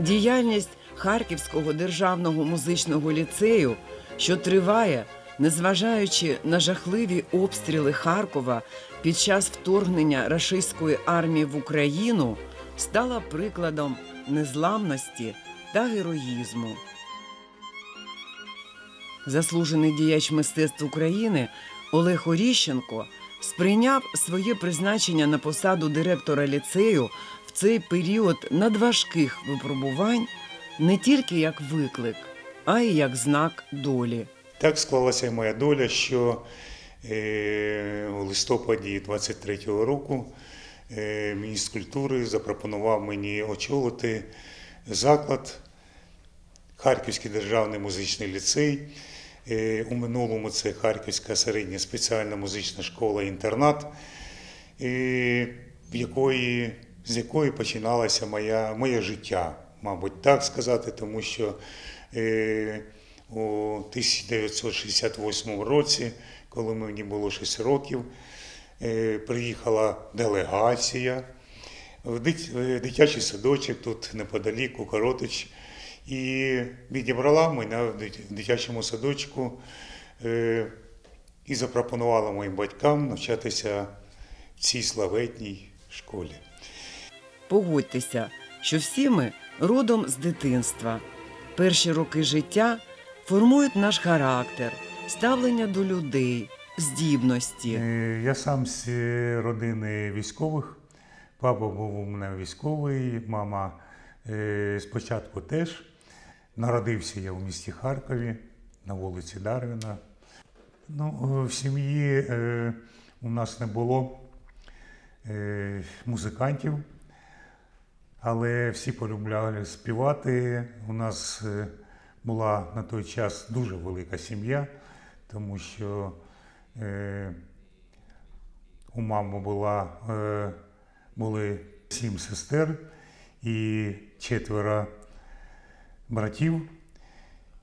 Діяльність Харківського державного музичного ліцею, що триває, незважаючи на жахливі обстріли Харкова під час вторгнення рашистської армії в Україну, стала прикладом незламності та героїзму. Заслужений діяч мистецтв України Олег Оріщенко сприйняв своє призначення на посаду директора ліцею цей період надважких випробувань не тільки як виклик, а й як знак долі. Так склалася і моя доля, що е, у листопаді 23-го року е, міністр культури запропонував мені очолити заклад Харківський державний музичний ліцей. Е, У минулому це Харківська середня спеціальна музична школа-інтернат, в якої, з якої починалося моя, моє життя, мабуть, так сказати, тому що е, у 1968 році, коли мені було 6 років, е, приїхала делегація в дит- в дитячий садочок тут неподалік у Коротич, і відібрала мене в дитячому садочку е, і запропонувала моїм батькам навчатися в цій славетній школі. Погодьтеся, що всі ми родом з дитинства. Перші роки життя формують наш характер, ставлення до людей, здібності. Е, Я сам з родини військових. Папа був у мене військовий, мама е, спочатку теж. Народився я у місті Харкові на вулиці Дарвіна. Ну, е, в сім'ї у нас не було музикантів, але всі полюбляли співати. У нас е, була на той час дуже велика сім'я, тому що е, у мами була, е, були сім сестер і четверо братів.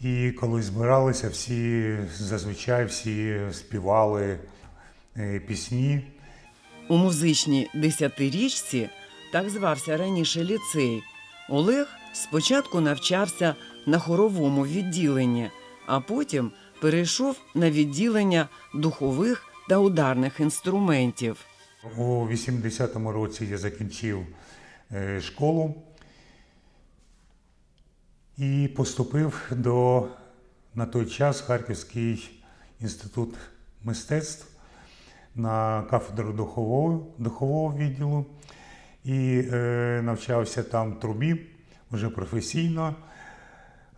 І коли збиралися, всі зазвичай всі співали е, пісні. У музичній десятирічці, так звався раніше ліцей, Олег спочатку навчався на хоровому відділенні, а потім перейшов на відділення духових та ударних інструментів. У 80-му році я закінчив е, школу і поступив до на той час Харківський інститут мистецтв на кафедру духового, духового відділу і е, навчався там трубі вже професійно.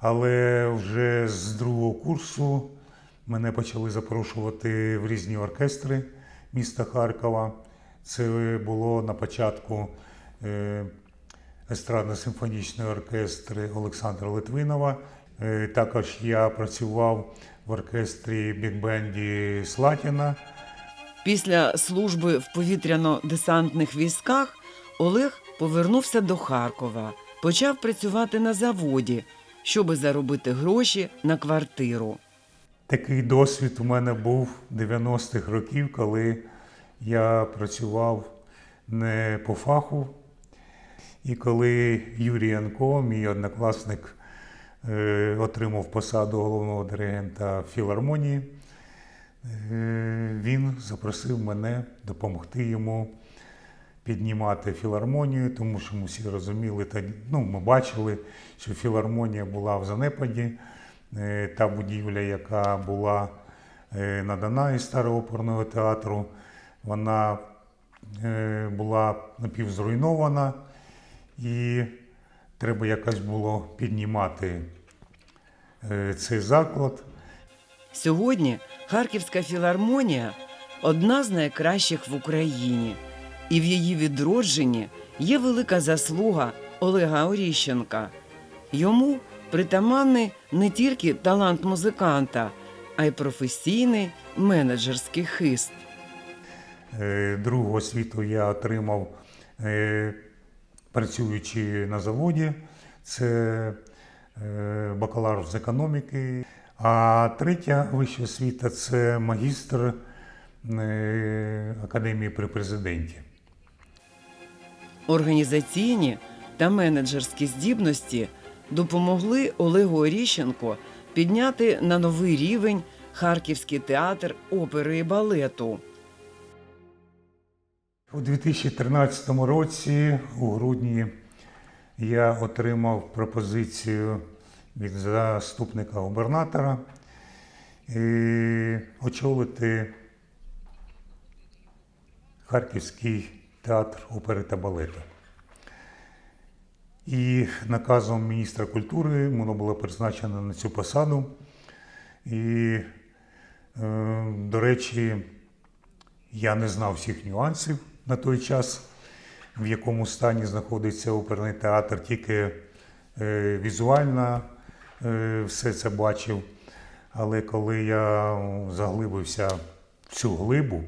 Але вже з другого курсу мене почали запрошувати в різні оркестри міста Харкова. Це було на початку е, естрадно-симфонічний оркестр Олександра Литвинова. Е, Також я працював в оркестрі бік-бенді Слатіна. Після служби в повітряно-десантних військах Олег повернувся до Харкова, почав працювати на заводі, щоби заробити гроші на квартиру. Такий досвід у мене був 90-х років, коли я працював не по фаху. І коли Юрій Янко, мій однокласник, е, отримав посаду головного диригента філармонії, е, він запросив мене допомогти йому піднімати філармонію, тому що ми всі розуміли, та, ну, ми бачили, що філармонія була в занепаді. Е, Та будівля, яка була е, надана із старого оперного театру, вона е, була напівзруйнована, і треба якось було піднімати цей заклад. Сьогодні Харківська філармонія одна з найкращих в Україні, і в її відродженні є велика заслуга Олега Оріщенка. Йому притаманний не тільки талант музиканта, а й професійний менеджерський хист. Е, Другу освіту я отримав, е, працюючи на заводі. Це е, бакалавр з економіки. А третя вища освіта це магістр академії при президенті. Організаційні та менеджерські здібності допомогли Олегу Оріщенко підняти на новий рівень Харківський театр опери і балету. У 2013 році, у грудні, я отримав пропозицію від заступника губернатора е, очолити Харківський театр опери та балету. І наказом міністра культури воно було призначено на цю посаду. І, е, до речі, я не знав всіх нюансів на той час, в якому стані знаходиться оперний театр, тільки е, візуально е, все це бачив. Але коли я заглибився в цю глибу,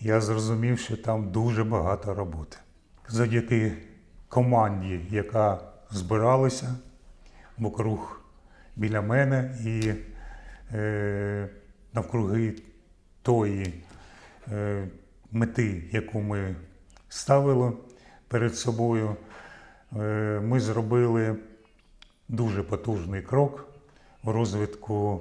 я зрозумів, що там дуже багато роботи. Завдяки команді, яка збиралася вокруг біля мене і е, навкруги тої е, мети, яку ми ставили перед собою, е, ми зробили дуже потужний крок у розвитку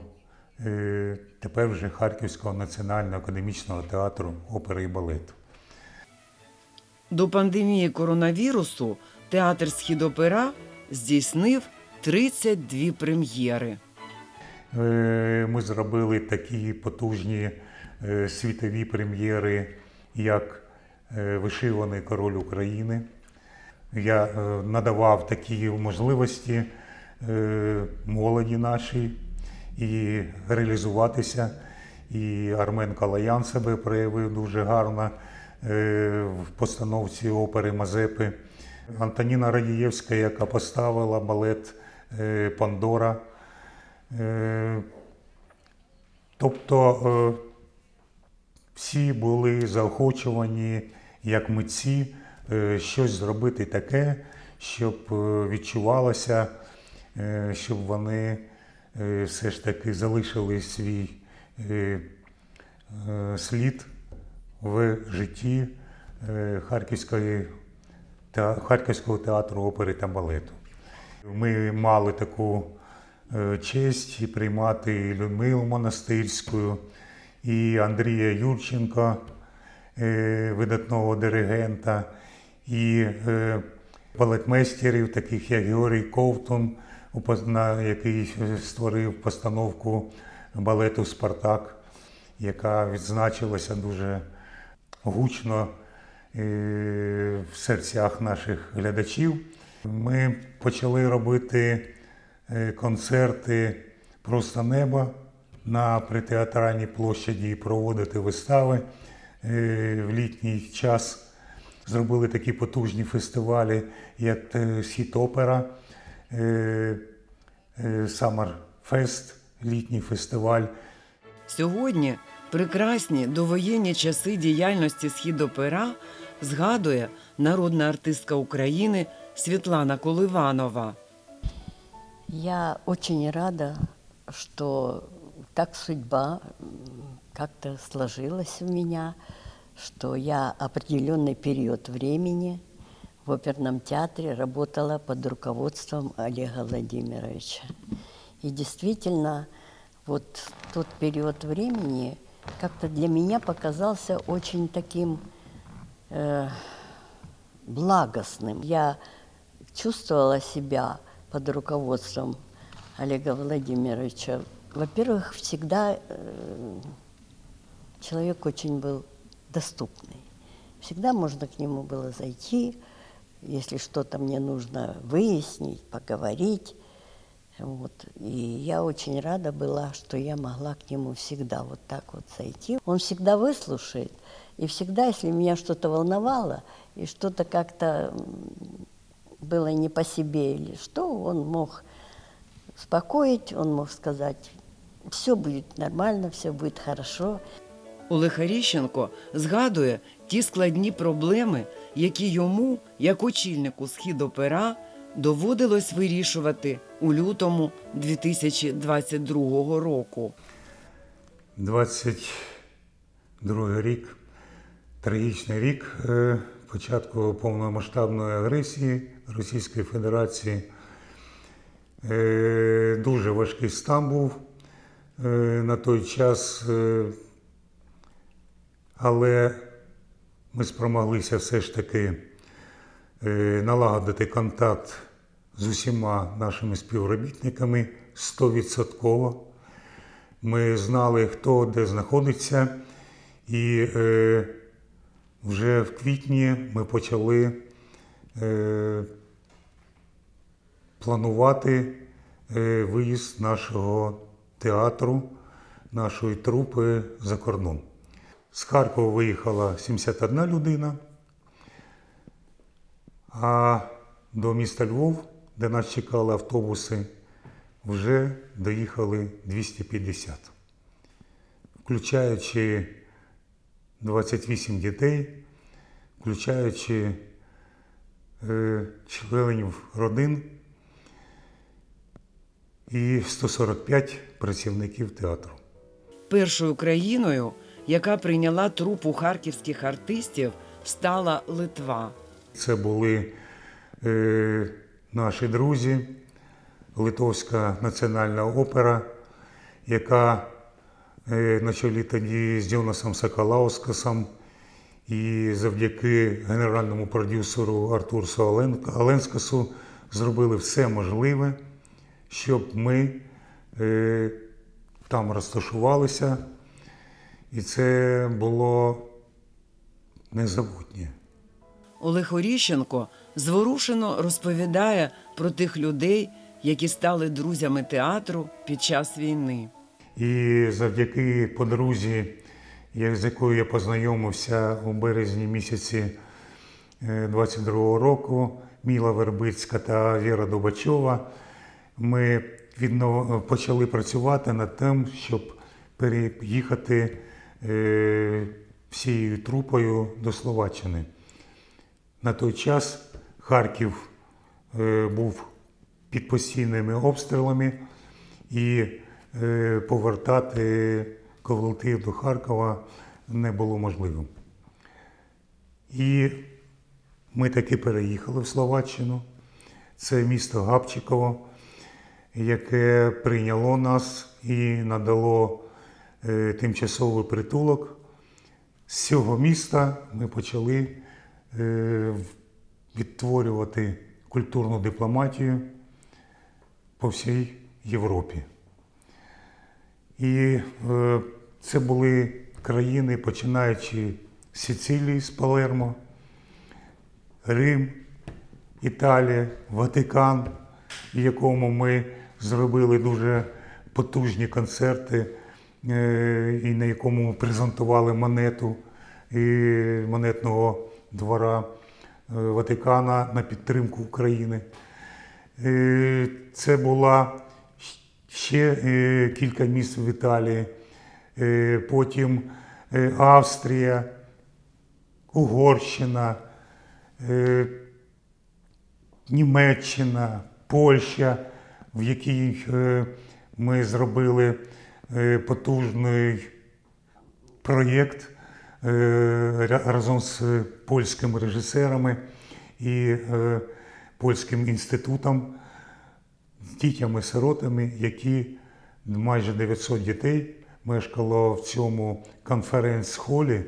е, тепер вже Харківського національного академічного театру опери і балету. До пандемії коронавірусу театр Східопера здійснив 32 прем'єри. Е, Ми зробили такі потужні е, світові прем'єри, як е, Вишиваний король України. Я надавав такі можливості молоді нашій і реалізуватися. І Армен Калаян себе проявив дуже гарно е, в постановці опери Мазепи. Антоніна Радієвська, яка поставила балет е, Пандора. Е, Тобто всі були заохочувані як митці щось зробити таке, щоб відчувалося, щоб вони все ж таки залишили свій е, е, слід в житті е, Харківської, Харківського театру опери та балету. Ми мали таку е, честь приймати Людмилу Монастирську, і Андрія Юрченка, е, видатного диригента, і е, балетмейстерів, таких як Георгій Ковтун, який створив постановку балету Спартак, яка відзначилася дуже гучно е, в серцях наших глядачів. Ми почали робити е, концерти Просто небо на притеатральній площаді і проводити вистави е, в літній час. Зробили такі потужні фестивалі, як е, Опера, е, е, Summer Fest, літній фестиваль. Сьогодні прекрасні довоєнні часи діяльності Східопера згадує народна артистка України Світлана Коливанова. Я очень рада, что так судьба как-то сложилась у меня, что я определенный период времени в оперном театре работала под руководством Олега Владимировича. И действительно, вот тот период времени как-то для меня показался очень таким э, благостным. Я чувствовала себя под руководством Олега Владимировича. Во-первых, всегда э, человек очень был доступный. Всегда можно к нему было зайти, если что-то мне нужно выяснить, поговорить. Вот. И я очень рада была, что я могла к нему всегда вот так вот зайти. Он всегда выслушает, и всегда, если меня что-то волновало, и что-то как-то м, было не по себе или что, он мог успокоить, он мог сказать, все будет нормально, все будет хорошо. Олег Аріщенко згадує ті складні проблеми, які йому, як очільнику Східопера, доводилось вирішувати у лютому 2022 року. 22 рік, трагічний рік е, початку повномасштабної агресії Російської Федерації. Е, Дуже важкий стан був е, на той час, але ми спромоглися все ж таки е, налагодити контакт з усіма нашими співробітниками 100%. Ми знали, хто де знаходиться, і е, вже в квітні ми почали е, планувати виїзд нашого театру, нашої трупи за кордон. З Харкова виїхала 71 людина, а до міста Львов, де нас чекали автобуси, вже доїхали 250, включаючи 28 дітей, включаючи е, членів родин і 145 працівників театру. Першою країною, яка прийняла трупу харківських артистів, стала Литва. Це були е, наші друзі, Литовська національна опера, яка е, на чолі тоді з Дьонасом Сакалаускасом і завдяки генеральному продюсеру Артурсу Оленскасу зробили все можливе, щоб ми е, там розташувалися. І це було незабутнє. Олег Оріщенко зворушено розповідає про тих людей, які стали друзями театру під час війни. І завдяки подрузі, з якою я познайомився у березні місяці е, 22-го року, Міла Вербицька та Віра Дубачова, ми почали працювати над тим, щоб переїхати е, всією трупою до Словаччини. На той час Харків е, був під постійними обстрілами і е, повертати колектив до Харкова не було можливим. І ми таки переїхали в Словаччину. Це місто Габчиково, яке прийняло нас і надало е, тимчасовий притулок. З цього міста ми почали е, відтворювати культурну дипломатію по всій Європі. І е, це були країни, починаючи з Сицилії, з Палермо, Рим, Італія, Ватикан, в якому ми зробили дуже потужні концерти, е, і на якому презентували монету і монетного двора е, Ватикана на підтримку України. Е, Це була ще е, кілька міст в Італії, Е, потім е, Австрія, Угорщина, е, Німеччина, Польща, в е, ми зробили е, потужний проєкт е, разом з польськими режисерами і е, польським інститутом дітями-сиротами, які майже 900 дітей мешкало в цьому конференц-холі.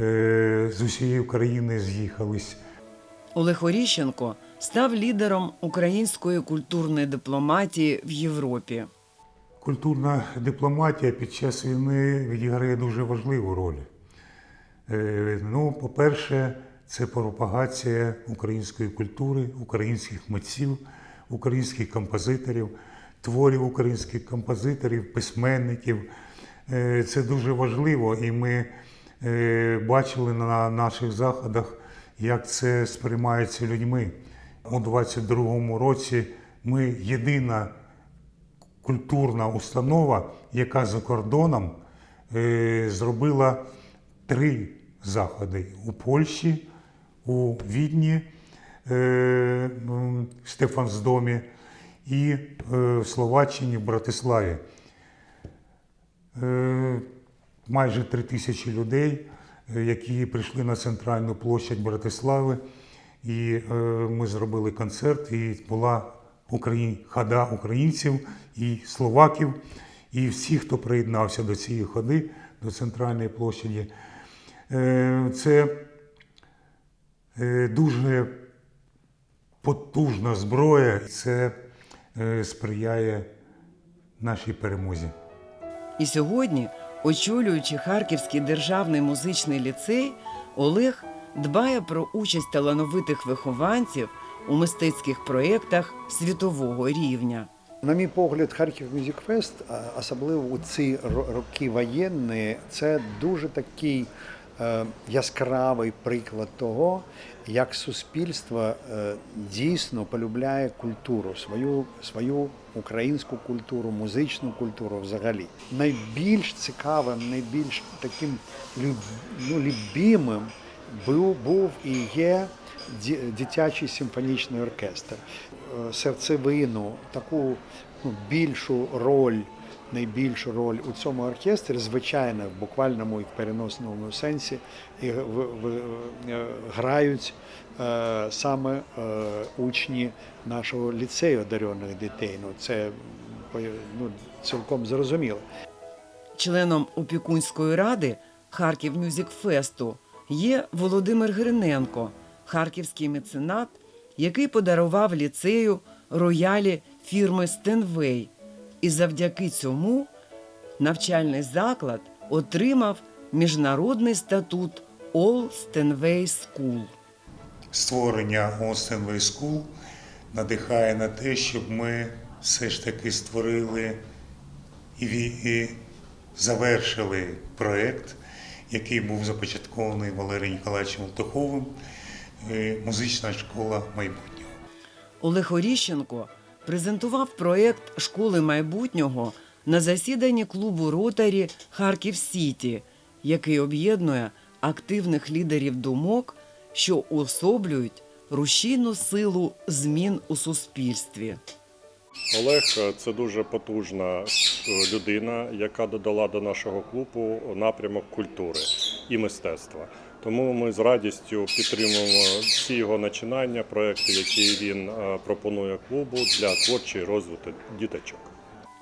Е, З усієї України з'їхались. Олег Оріщенко став лідером української культурної дипломатії в Європі. Культурна дипломатія під час війни відіграє дуже важливу роль. Е, Ну, по-перше, це пропагація української культури, українських митців, українських композиторів, творів українських композиторів, письменників. Е, Це дуже важливо, і ми е, бачили на наших заходах, як це сприймається людьми. У 22-му році ми єдина культурна установа, яка за кордоном е, зробила три заходи у Польщі, у Відні, е, в Стефансдомі і е, в Словаччині, в Братиславі. Майже три тисячі людей які прийшли на центральну площадь Братислави. І ми зробили концерт, і була Україн... хода українців і словаків, і всі, хто приєднався до цієї ходи, до центральної площаді. Е, Це е, дуже потужна зброя, і це е, сприяє нашій перемозі. І сьогодні, очолюючи Харківський державний музичний ліцей, Олег дбає про участь талановитих вихованців у мистецьких проєктах світового рівня. На мій погляд, Харків Мюзик Фест, а особливо у ці роки воєнні, це дуже такий е, яскравий приклад того, як суспільство е, дійсно полюбляє культуру, свою, свою українську культуру, музичну культуру взагалі. Найбільш цікавим, найбільш таким ну, любимим був, був і є дитячий симфонічний оркестр. Е, Серцевину, таку ну, більшу роль, найбільшу роль у цьому оркестрі, звичайно, в буквальному і в переносному сенсі, і в, в, е, грають е, саме е, учні нашого ліцею одарених дітей. Ну, це ну, цілком зрозуміло. Членом опікунської ради Харків Мюзик Фесту є Володимир Гриненко, харківський меценат, який подарував ліцею роялі фірми Стенвей. І завдяки цьому навчальний заклад отримав міжнародний статут All Stenway School. Створення Остенвей School надихає на те, щоб ми все ж таки створили і завершили проєкт, який був започаткований Валерієм Ніколаєвичем Лтуховим, е, музична школа майбутнього. Олег Оріщенко презентував проєкт школи майбутнього на засіданні клубу Ротарі Харків Сіті, який об'єднує активних лідерів думок, що уособлюють рушійну силу змін у суспільстві. Олег е, це дуже потужна е, людина, яка додала до нашого клубу напрямок культури і мистецтва. Тому ми з радістю підтримуємо всі його начинання, проекти, які він е, пропонує клубу для творчої розвитку діточок.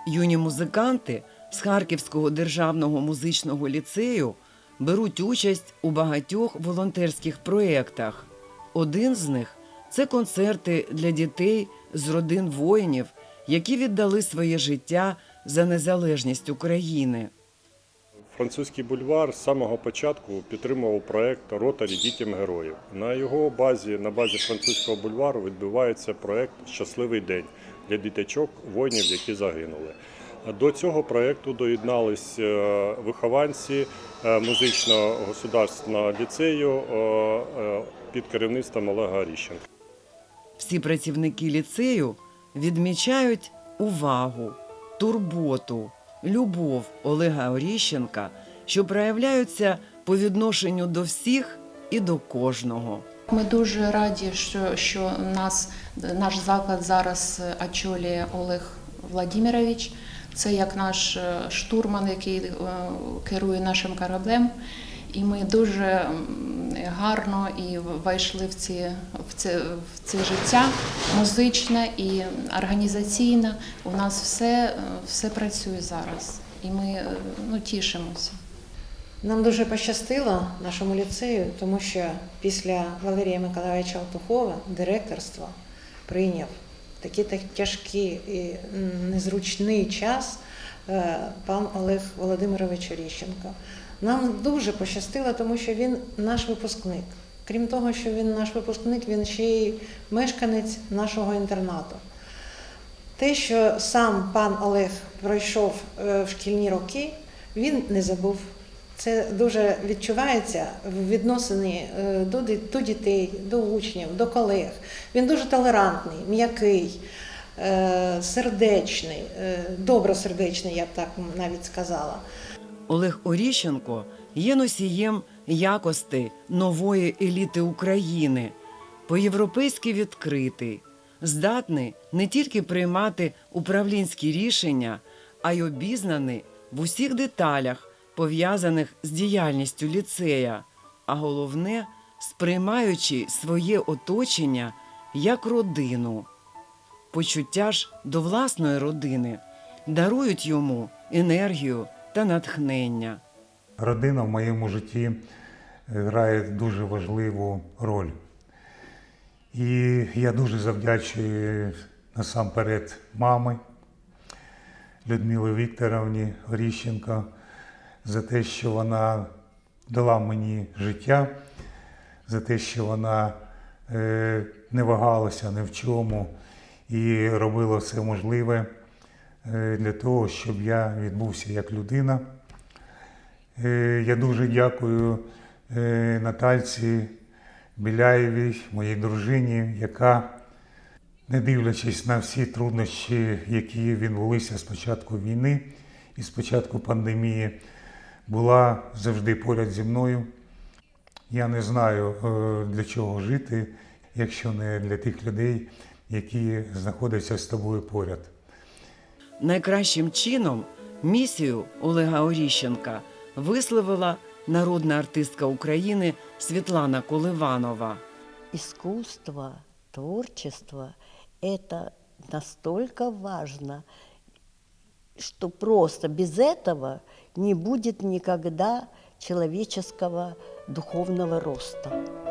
Юні музиканти з Харківського державного музичного ліцею беруть участь у багатьох волонтерських проєктах. Один з них це концерти для дітей з родин воїнів, які віддали своє життя за незалежність України. Французький бульвар з самого початку підтримував проект Ротарі дітям героїв. На його базі, на базі французького бульвару, відбувається проект Щасливий день для діточок воїнів, які загинули. До цього проекту доєднались е, вихованці е, музичного государственного ліцею е, під керівництвом Олега Аріщенка. Всі працівники ліцею відмічають увагу, турботу, любов Олега Оріщенка, що проявляються по відношенню до всіх і до кожного. Ми дуже раді, що, що нас, наш заклад зараз очолює Олег Владимирович. Це як наш е, штурман, який е, керує нашим кораблем. І ми дуже гарно і вийшли в, ці, в, це, в це життя музичне і організаційне. У нас все, все працює зараз. І ми е, ну, тішимося. Нам дуже пощастило нашому ліцею, тому що після Валерія Миколаївича Алтухова директорство прийняв такий тяжкий і незручний час пан Олег Володимирович Оріщенко. Нам дуже пощастило, тому що він наш випускник. Крім того, що він наш випускник, він ще й мешканець нашого інтернату. Те, що сам пан Олег пройшов е, в шкільні роки, він не забув. Це дуже відчувається в відносині е, до, дітей, до учнів, до колег. Він дуже толерантний, м'який, е, сердечний, е, добросердечний, я б так навіть сказала. Олег Оріщенко є носієм якости нової еліти України, по-європейськи відкритий, здатний не тільки приймати управлінські рішення, а й обізнаний в усіх деталях, пов'язаних з діяльністю ліцея. а головне, сприймаючи своє оточення як родину. Почуття ж до власної родини дарують йому енергію та натхнення. Родина в моєму житті грає дуже важливу роль. І я дуже завдячую насамперед мамі Людмилі Вікторовні Оріщенко за те, що вона дала мені життя, за те, що вона е, не вагалася ні в чому і робила все можливе е, для того, щоб я відбувся як людина. Е, Я дуже дякую е, Натальці Біляєвій, моїй дружині, яка, не дивлячись на всі труднощі, які відбулися з початку війни і з початку пандемії, була завжди поряд зі мною. Я не знаю, для чого жити, якщо не для тих людей, які знаходяться з тобою поряд. Найкращим чином місію Олега Оріщенка висловила народна артистка України Світлана Коливанова. Искусство, творчество – это настолько важно, что просто без этого не будет никогда человеческого духовного роста.